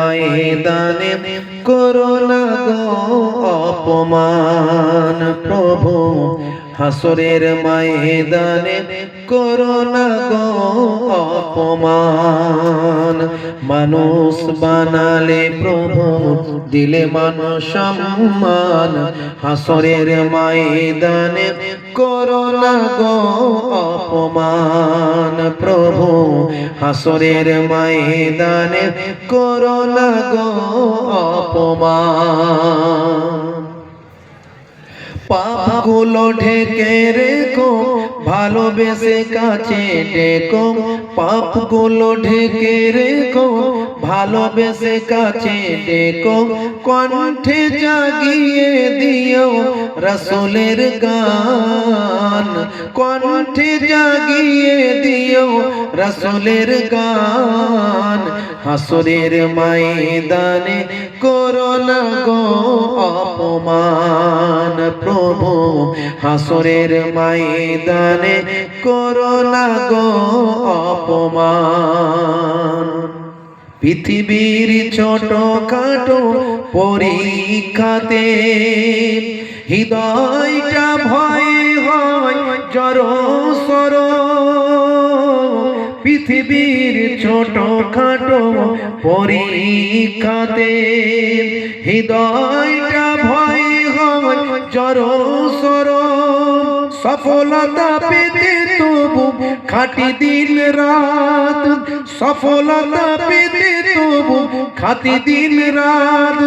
ময়দানে করোনা গো অপমান প্রভু। হাসরের ময়দানে করোনা গো অপমান। মানুষ বানালে প্রভু, দিলে মানুষ সম্মান। হাসরের ময়দানে করোনা গো অপমান। প্রভু, হাসরের ময়দানে করোনা গো অপমান। পাপগুলো ঢেকে রেখো, ভালোবেসে কাছে ডেকো। পাপগুলো ঢেকে রেখো, ভালোবেসে কাছে ডেকো। কণ্ঠে জাগিয়ে দিও রসুলের গান। কণ্ঠে জাগিয়ে দিও রসুলের গান। হাসরের ময়দানে করোনা গো হাসরের ময়দানে করোনা গো অপমান। পৃথিবীর ছোট খাটো পরীক্ষাতে হৃদয়টা ভয় হয়, জড় সর পৃথিবীর ছোট খাটো পরীক্ষাতে হৃদয়টা ভয় সফলতা পেতে তবু খাটি দিন রাত। সফলতা পেতে তবু খাটি দিন রাত।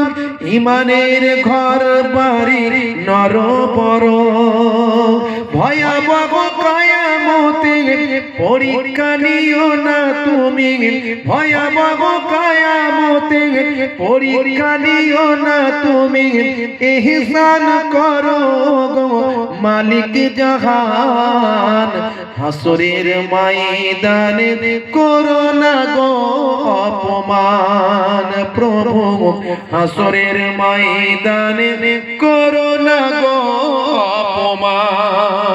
ইমানের ঘর বাড়ি নর পর ভয়াবহ পরীক্ষা নিও না তুমি। ভয়াবহ কায়ামতে পরীক্ষা নিও না তুমি। এহসান করো গো মালিক জাহান। হাসরের ময়দানে করোনা গো অপমান। প্রভু, হাসরের ময়দানে করোনা গো অপমান।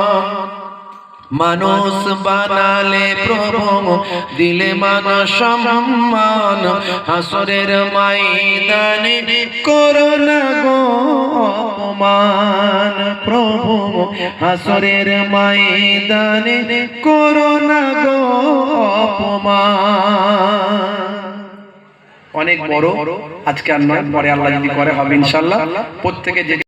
মানুষ বানালে প্রভু, দিলে মান সম্মান। হাসরের ময়দানে করোনা গো অপমান। প্রভু, হাসরের ময়দানে করোনা গো অনেক বড়, আজকে আর নয়, পরে আল্লাহ যদি করে, হবে ইনশাল্লাহ। প্রত্যেকে যে